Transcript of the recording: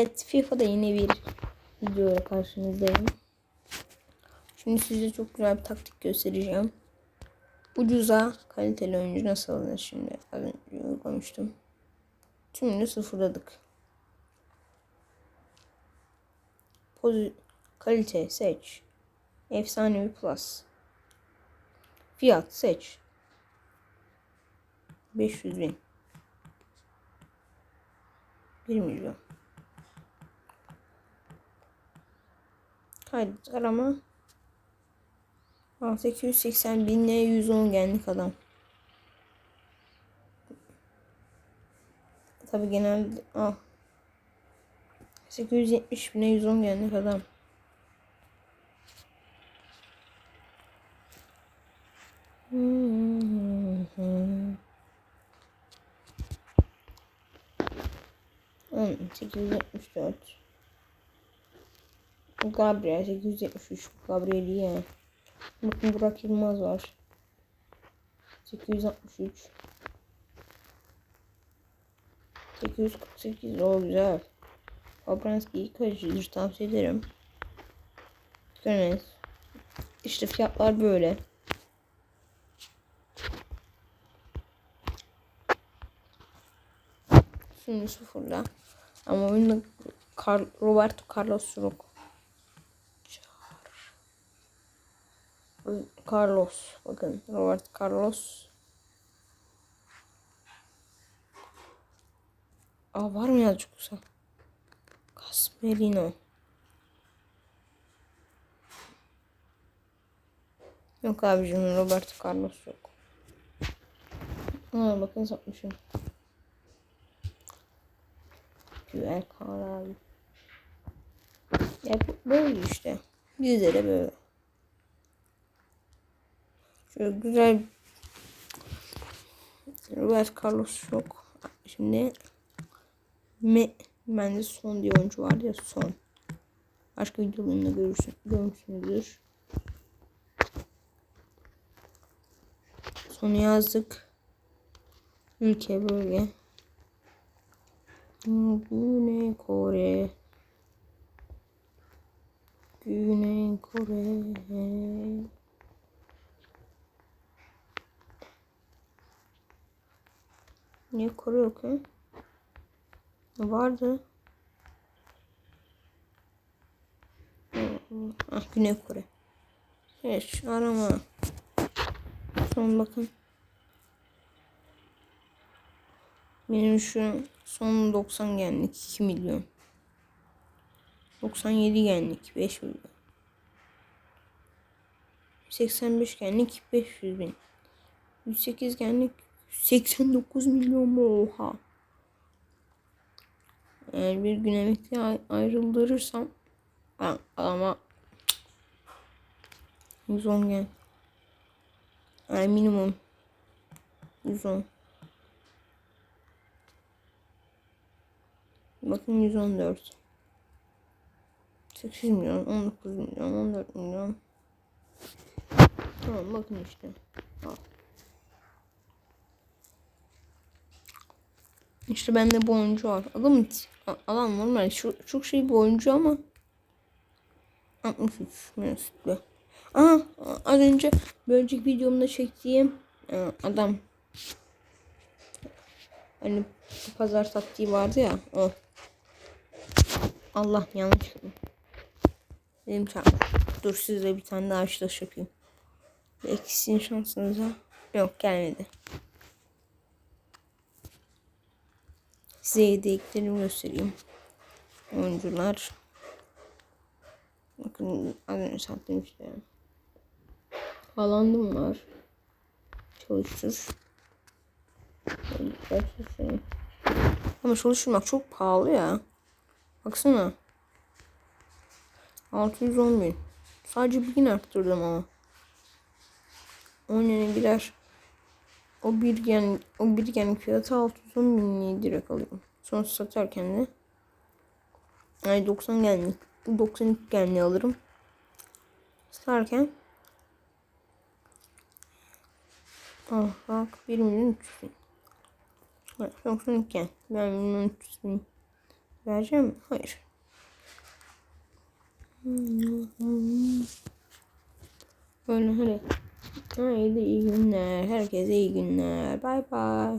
Evet FIFA'da yine bir videoyla karşınızdayım. Şimdi size çok güzel bir taktik göstereceğim. Ucuza kaliteli oyuncu nasıl alınır şimdi az önce uygulamıştım. Tümünü sıfırladık. Pozi kalite seç. Efsanevi plus. Fiyat seç. 500 bin. 1 milyon. Kaydet arama. 880 binle 110 genlik adam. Tabi genelde ah. 870 bine 110 genlik adam. Hmm, 874 Gabriel 873 Gabriel iyi ya. Bakın Burak Yılmaz var. 863 848 o güzel. Fabranski ilk kaçıdır tavsiye ederim. Görünüz. İşte fiyatlar böyle. Şimdi sıfırla. Ama oyunda Car Roberto Carlos yok. Carlos. Bakın Robert Carlos. Aa var mı yazıcık yoksa? Casmerino. Yok abicim Robert Carlos yok. Aa bakın satmışım. Güzel kar abi. Ya böyle işte. Bizde de böyle. Güzel Robert Carlos yok. Şimdi Me bende son diye oyuncu vardı ya son. Başka videolarında görürsün, görmüşsünüzdür. Sonu yazdık. Ülke bölge. Güney Kore. Güney Kore. Niye Kore yok ya? Vardı. Ah Güney Kore. Evet arama. Son bakın. Benim şu son 90 genlik 2 milyon. 97 genlik 5 milyon. 85 genlik 500 bin. 108 genlik 89 milyon mu? Oha. Eğer bir gün emekli ay- ayrıldırırsam ben ama 110 gen. Yani minimum 110. Bakın 114. 8 milyon, 19 milyon, 14 milyon. Tamam bakın işte. Al. İşte bende bu oyuncu var. Adam adam normal çok, çok şey bir oyuncu ama 63 mensuple. Aa az önce bir önceki videomda çektiğim e, adam hani pazar taktiği vardı ya o. Allah yanlış. Benim çarpmış. Dur sizle bir tane daha açılış yapayım. Belki sizin şansınıza. Yok gelmedi. Size yedeklerimi göstereyim. Oyuncular. Bakın az önce sattım işte. Haaland'ım var. Başlasın. Ama çalıştırmak çok pahalı ya. Baksana. 610 bin. Sadece bir gün arttırdım ama. 10 yene girer. O bir gen o bir gen fiyatı 610 bin direkt alıyorum. Sonra satarken de ay 90 genlik 92 genli alırım. Satarken Ah bak 1 milyon 300 bin. Evet, 92 gen. Ben milyon 300 bin. Vereceğim mi? Hayır. Böyle hadi. Haydi iyi günler. Herkese iyi günler. Bay bay.